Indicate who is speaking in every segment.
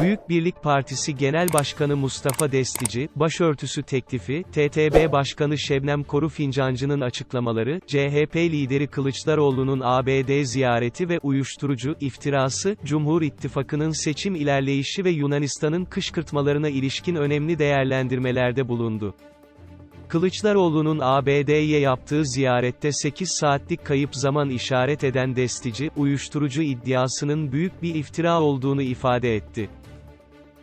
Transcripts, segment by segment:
Speaker 1: Büyük Birlik Partisi Genel Başkanı Mustafa Destici, başörtüsü teklifi, TTB Başkanı Şebnem Koru Fincancı'nın açıklamaları, CHP lideri Kılıçdaroğlu'nun ABD ziyareti ve uyuşturucu iftirası, Cumhur İttifakı'nın seçim ilerleyişi ve Yunanistan'ın kışkırtmalarına ilişkin önemli değerlendirmelerde bulundu. Kılıçdaroğlu'nun ABD'ye yaptığı ziyarette 8 saatlik kayıp zaman işaret eden Destici, uyuşturucu iddiasının büyük bir iftira olduğunu ifade etti.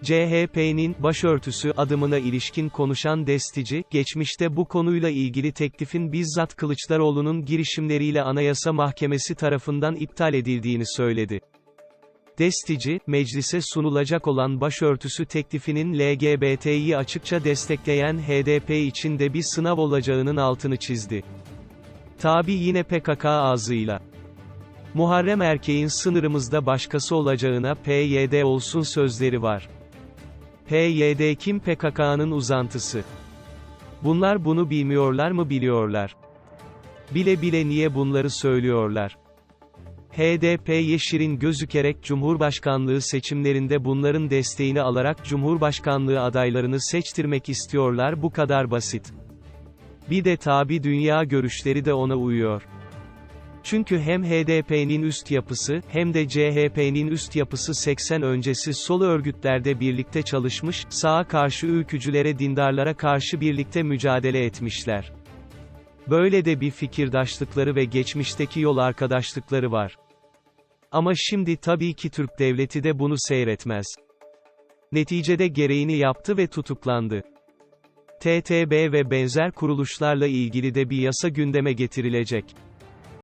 Speaker 1: CHP'nin başörtüsü adımına ilişkin konuşan Destici, geçmişte bu konuyla ilgili teklifin bizzat Kılıçdaroğlu'nun girişimleriyle Anayasa Mahkemesi tarafından iptal edildiğini söyledi. Destici, meclise sunulacak olan başörtüsü teklifinin LGBT'yi açıkça destekleyen HDP için de bir sınav olacağının altını çizdi. Tabi yine PKK ağzıyla. Muharrem erkeğin sınırımızda başkası olacağına PYD olsun sözleri var. PYD kim PKK'nın uzantısı? Bunlar bunu bilmiyorlar mı biliyorlar. Bile bile niye bunları söylüyorlar? HDP Yeşil'in gözükerek Cumhurbaşkanlığı seçimlerinde bunların desteğini alarak Cumhurbaşkanlığı adaylarını seçtirmek istiyorlar bu kadar basit. Bir de tabi dünya görüşleri de ona uyuyor. Çünkü hem HDP'nin üst yapısı, hem de CHP'nin üst yapısı 80 öncesi sol örgütlerde birlikte çalışmış, sağa karşı ülkücülere dindarlara karşı birlikte mücadele etmişler. Böyle de bir fikirdaşlıkları ve geçmişteki yol arkadaşlıkları var. Ama şimdi tabii ki Türk devleti de bunu seyretmez. Neticede gereğini yaptı ve tutuklandı. TTB ve benzer kuruluşlarla ilgili de bir yasa gündeme getirilecek.